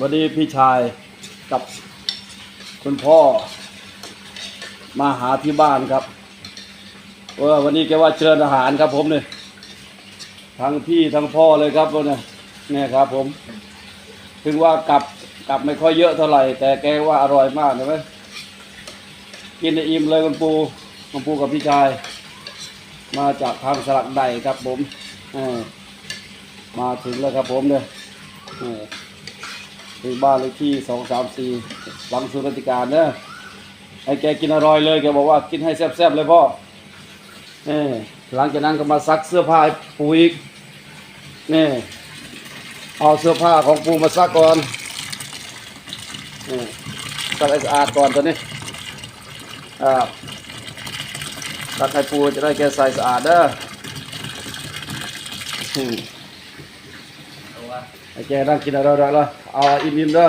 วันนี้พี่ชายกับคุณพ่อ มาหาที่บ้านครับเออวันนี้แกว่าเชิญอาหารครับ ผมเนี่ยทั้งพี่ทั้งพ่อเลยครับวันนี้เนี่ยครับ ผม ถึงว่ากลับกลับไม่ค่อยเยอะเท่าไหร่ แต่แกว่าอร่อยมากเห็นไหมกินได้อิ่มเลยคุณปูคุณปูกับพี่ชาย มาจากทางสลักใดครับผมอมาถึงแล้วครับผมเนี่ย เออบ้านเลขที่สองสามสี่หลังสุรติการเนอะให้แกกินอร่อยเลยแกบอกว่ากินให้แซ่บๆเลยพ่อเออหลังจากนั้นก็มาซักเสื้อผ้าปูอีกนี่เอาเสื้อผ้าของปูมาซักก่อนเออซักให้สะอาดก่อนตัวนี้อ่าตักให้ปูจะได้แกใส่สะอาดเด้อ โอเคนั่งกินอร่อยๆเลยเอาอิ่มๆเด้อ